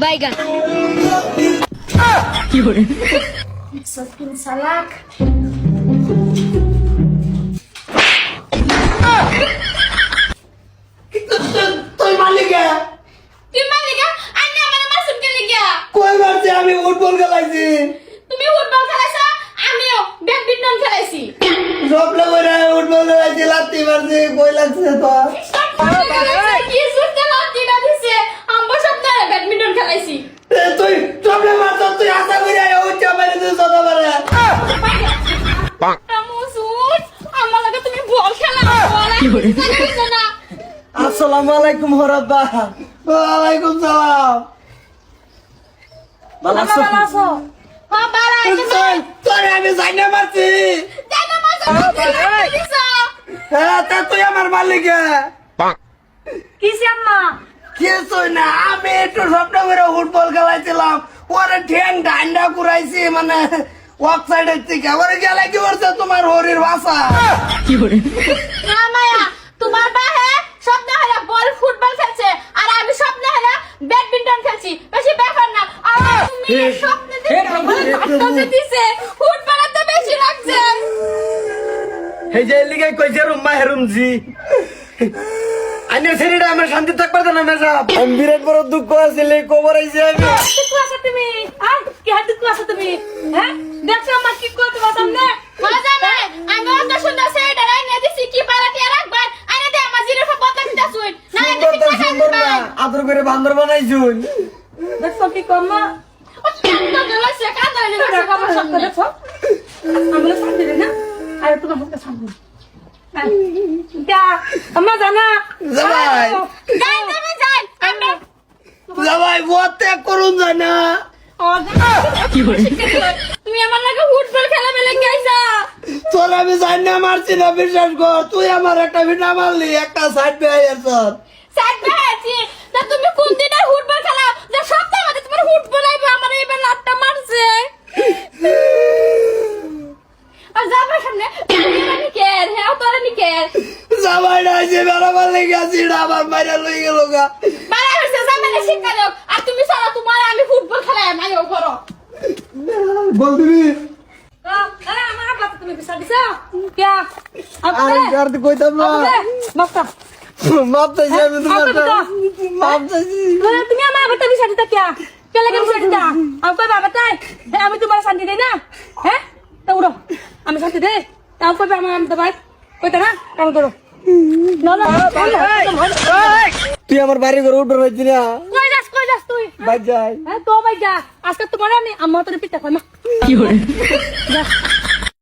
বাইগান Sakin salak. তুই মালিকে তুই মালিকা আন্না আমার মাসুম কে লিগা কই মারছে আমি ফুটবল খেলাইছি তুমি ফুটবল খেলাইছো আমিও ব্যাডমিন্টন খেলাইছি স্বপ্ন করে ফুটবল খেলাইছি লাত্তি মারছি কই লাগছে তো কি সুরতে লাঠিটা দিছে আমরা সব না ব্যাডমিন্টন খেলাইছি তুই স্বপ্ন মারছ তুই আশা করে উচ্চ মারি তুই সদা পারে মুসুদ আমার লাগে তুমি বল খেলা খেলা না আসসালামু আলাইকুম হরব্বা। ওয়ালাইকুম সালাম। ভালো আছো? হ্যাঁ বালা তোর তোরে আমি জানি মারছি জানা মাসুম দিছো হ্যাঁ তা তুই আমার মালিকে? কিসে আম্মা? কিছুই না আমি একটু স্বপ্ন করে ফুটবল খেলাইছিলাম। ওরে ঠ্যাং ডান্ডা কুড়াইছি মানে ওয়াক সাইডের থেকে ওরে গেলে কি করছে তোমার হরির ভাষা না মায়া তোমার বাহে স্বপ্ন হলো বল ফুটবল খেলছে আর আমি স্বপ্ন হলো ব্যাডমিন্টন খেলছি। বেশি ব্যাপার না আর তুমি স্বপ্ন দেখে দিছে ফুটবলের তো বেশি লাগছে এই যে লিগে কইছে রুম্মা হেরুম জি। আইনে শরীরে আমার শান্তি থাকবে তো না মেসাব আমি বিরাট বড় দুঃখ আছে লে কবর আইছে আমি। দুঃখ আছে তুমি? আর কি হাত দুঃখ আছে তুমি? হ্যাঁ? দেখছ আমার কি করতে পারতাম না মজা নাই। আমি অত সুন্দর সেই ডালাই নিয়ে দিছি কি পালাটি রাখবার? আইনে দে আমার জিরে বদলা দিতা শুন না এটা সুন্দর ঠিক তো সুন্দর না। আদর করে বান্দর বানাইছুন। দেখছ কি কম না? কান্দা দিলাছে কান্দা দিলাছে আমার সাথে দেখছ আমি শান্তি দেই না? আর একটু আমাকে শান্তি আমার জানা জামাই। যাই তুমি যাই জামাই ত্যাগ করুন যায় না। তুমি আমার লাগে ফুটবল খেলা বেলে গেছা তোর আমি জানি না, মারছি না, বিশ্বাস কর। তুই আমার একটা ভিটা মারলি, একটা সাইড বেয়ার সাইড বেছি তা তুমি কোন দিনে ফুটবল খেলা? যে সপ্তাহে তোমার ফুটবল আইবে, আমার এইবার লাটটা মারছে আর যাবার সামনে তুমি মানে কে হ্যাঁ তোরা নি কে জামাই না যে বেড়াবার লেগে আছি এটা আমার বাইরে লই গেল গা। বাড়া হইছে জামাইলে শিক্ষা দাও আর তুমি সারা তোমার আমি ফুটবল খেলাই আমি ও করো বল দিবি। না। আমি তোমার শান্তি দেই না? হ্যাঁ? তা উড়ো। আমি শান্তি দেই? তাও কইবে আমার আমি ভাই কইতা না? কাম করো। না না তুই আমার বাড়ি ঘরে উঠে রয়েছি না? কই যাস কই যাস তুই? বাই যাই। হ্যাঁ তো ভাই যা। আজকে তোমার আমি আমার তোর পিঠা খাই মা। যা।